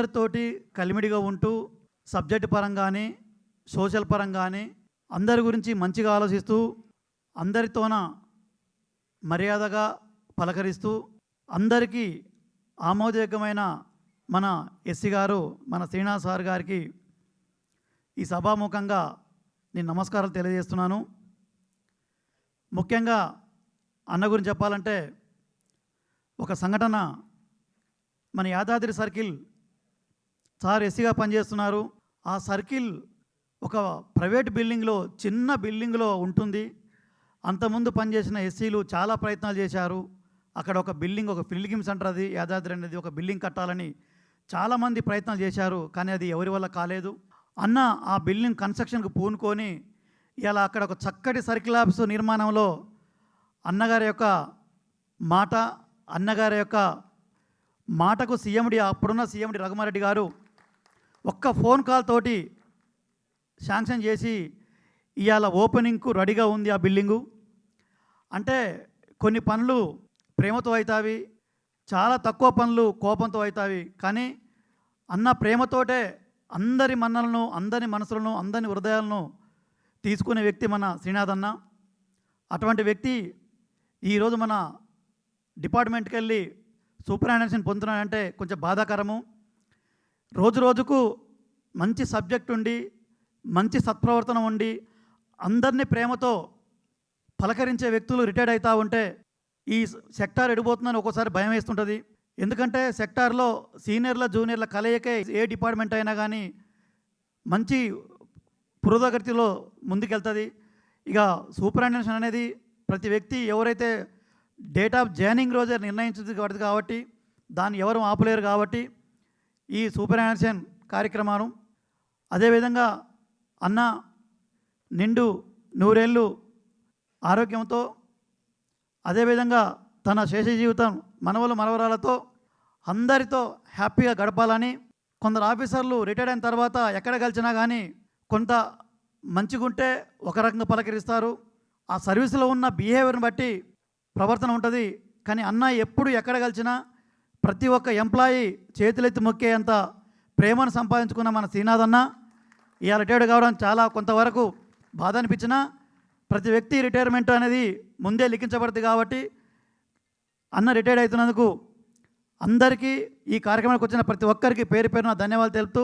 అందరితోటి కలిమిడిగా ఉంటూ సబ్జెక్ట్ పరంగానే సోషల్ పరంగానే అందరి గురించి మంచిగా ఆలోచిస్తూ అందరితోన మర్యాదగా పలకరిస్తూ అందరికీ ఆమోదయోగ్యమైన మన ఎస్సీ గారు మన శ్రీనివాస్ సార్ గారికి ఈ సభాముఖంగా నేను నమస్కారాలు తెలియజేస్తున్నాను. ముఖ్యంగా అన్న గురించి చెప్పాలంటే ఒక సంఘటన మన యాదాద్రి సర్కిల్ సార్ ఎస్సీగా పనిచేస్తున్నారు. ఆ సర్కిల్ ఒక ప్రైవేట్ బిల్డింగ్లో చిన్న బిల్డింగ్లో ఉంటుంది. అంతకుముందు పనిచేసిన ఎస్సీలు చాలా ప్రయత్నాలు చేశారు. అక్కడ ఒక బిల్డింగ్ ఒక ఫిల్లింగ్ సెంటర్ అది యాదాద్రి అనేది ఒక బిల్డింగ్ కట్టాలని చాలామంది ప్రయత్నాలు చేశారు. కానీ అది ఎవరి వల్ల కాలేదు. అన్న ఆ బిల్డింగ్ కన్స్ట్రక్షన్కి పూనుకొని ఇలా అక్కడ ఒక చక్కటి సర్కిల్ ఆఫీసు నిర్మాణంలో అన్నగారి యొక్క మాట అన్నగారి యొక్క మాటకు సీఎండి అప్పుడున్న సీఎండి రఘుమారెడ్డి గారు ఒక్క ఫోన్ కాల్ తోటి శాంక్షన్ చేసి ఇవాళ ఓపెనింగ్కు రెడీగా ఉంది ఆ బిల్డింగు. అంటే కొన్ని పనులు ప్రేమతో అవుతావి చాలా తక్కువ పనులు కోపంతో అవుతావి కానీ అన్న ప్రేమతోటే అందరి మన్నలను అందరి మనసులను అందరి హృదయాలను తీసుకునే వ్యక్తి మన శ్రీనాథ్ అన్న అటువంటి వ్యక్తి ఈరోజు మన డిపార్ట్మెంట్కి వెళ్ళి సూపరింటెండెన్సీని పొందుతున్నాడంటే కొంచెం బాధాకరము. రోజు రోజుకు మంచి సబ్జెక్ట్ ఉండి మంచి సత్ప్రవర్తన ఉండి అందరినీ ప్రేమతో పలకరించే వ్యక్తులు రిటైర్డ్ అవుతూ ఉంటే ఈ సెక్టార్ ఎడిపోతుందని ఒక్కోసారి భయం వేస్తుంటుంది. ఎందుకంటే సెక్టార్లో సీనియర్ల జూనియర్ల కలయికే ఏ డిపార్ట్మెంట్ అయినా కానీ మంచి పురోగతిలో ముందుకెళ్తుంది. ఇక సూపరింటెన్షన్ అనేది ప్రతి వ్యక్తి ఎవరైతే డేట్ ఆఫ్ జాయినింగ్ రోజే నిర్ణయించదు కాబట్టి దాన్ని ఎవరు ఆపలేరు కాబట్టి ఈ సూపర్ యాన్షన్ కార్యక్రమాలు అదేవిధంగా అన్న నిండు నూరేళ్ళు ఆరోగ్యంతో అదేవిధంగా తన శేష జీవితం మనవలు మనవరాలతో అందరితో హ్యాపీగా గడపాలని కొందరు ఆఫీసర్లు రిటైర్డ్ అయిన తర్వాత ఎక్కడ కలిసినా కానీ కొంత మంచిగుంటే ఒక రకంగా పలకరిస్తారు. ఆ సర్వీస్లో ఉన్న బిహేవియర్ని బట్టి ప్రవర్తన ఉంటుంది. కానీ అన్న ఎప్పుడు ఎక్కడ కలిసినా ప్రతి ఒక్క ఎంప్లాయీ చేతులెత్తి మొక్కేంత ప్రేమను సంపాదించుకున్న మన శ్రీనాథ్ అన్న ఇలా రిటైర్డ్ కావడం చాలా కొంతవరకు బాధ అనిపించినా ప్రతి వ్యక్తి రిటైర్మెంట్ అనేది ముందే లిఖించబడుతుంది కాబట్టి అన్న రిటైర్డ్ అవుతున్నందుకు అందరికీ ఈ కార్యక్రమానికి వచ్చిన ప్రతి ఒక్కరికి పేరు పేరున ధన్యవాదాలు తెలుపుతూ